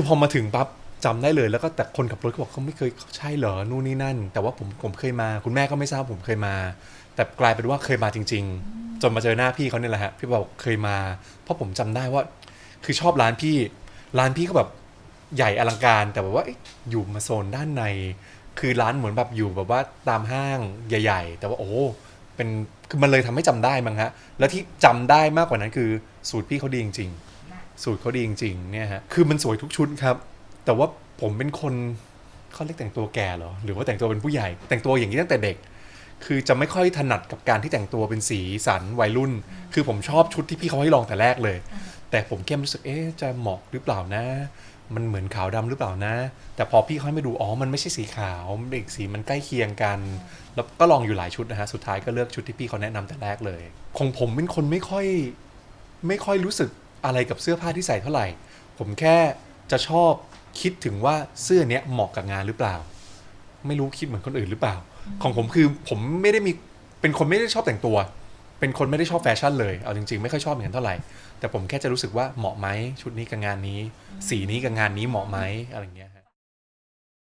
คือพอมาถึงปั๊บจำได้เลยแล้วก็แต่คนขับรถเขาบอกเขาไม่เคยใช่เหรอนู่นนี่นั่น แต่ว่าผมผมเคยมา คุณแม่ก็ไม่ทราบผมเคยมา แต่กลายเป็นว่าเคยมาจริง ๆ จนมาเจอหน้าพี่เขาเนี่ยแหละฮะพี่บอกเคยมา เพราะผมจำได้ว่า คือชอบร้านพี่ ร้านพี่ก็แบบใหญ่อลังการแต่แบบว่าเอ๊ะอยู่มาโซนด้านใน คือร้านเหมือนแบบอยู่แบบว่าตามห้างใหญ่ ๆ แต่ว่าโอ้เป็นคือมันเลยทำให้จำได้มั้งฮะแล้วที่จำได้มากกว่านั้นคือสูตรพี่เขาดีจริง ๆ สูตรเขาดีจริงๆเนี่ยฮะคือมันสวยทุกชุดครับ แต่ว่าผมเป็นคนเขาเรียกแต่งตัวแก่เหรอหรือว่าแต่งตัวเป็นผู้ใหญ่ แต่งตัวอย่างนี้ตั้งแต่เด็ก คือจะไม่ค่อยถนัดกับการที่แต่งตัวเป็นสีสันวัยรุ่น คือผมชอบชุดที่พี่เขาให้ลองแต่แรกเลย แต่ผมแค่รู้สึกเอ๊ะจะเหมาะหรือเปล่านะ มันเหมือนขาวดำหรือเปล่านะ แต่พอพี่เขาให้มาดูอ๋อมันไม่ใช่สีขาวเป็กสีมันใกล้เคียงกัน แล้วก็ลองอยู่หลายชุดนะฮะสุดท้ายก็เลือกชุดที่พี่เขาแนะนำแต่แรกเลยของผมเป็นคนไม่ค่อยไม่ค่อยรู้สึก อะไรกับเสื้อผ้าที่ใส่เท่าไหร่ ผมแค่จะชอบคิดถึงว่าเสื้อเนี้ยเหมาะกับงานหรือเปล่า ไม่รู้คิดเหมือนคนอื่นหรือเปล่า ของผมคือผมไม่ได้มีเป็นคนไม่ได้ชอบแต่งตัว เป็นคนไม่ได้ชอบแฟชั่นเลยเอาจริงๆไม่ค่อยชอบเหมือนกันเท่าไหร่ แต่ผมแค่จะรู้สึกว่าเหมาะไหมชุดนี้กับงานนี้ สีนี้กับงานนี้เหมาะไหมอะไรเงี้ย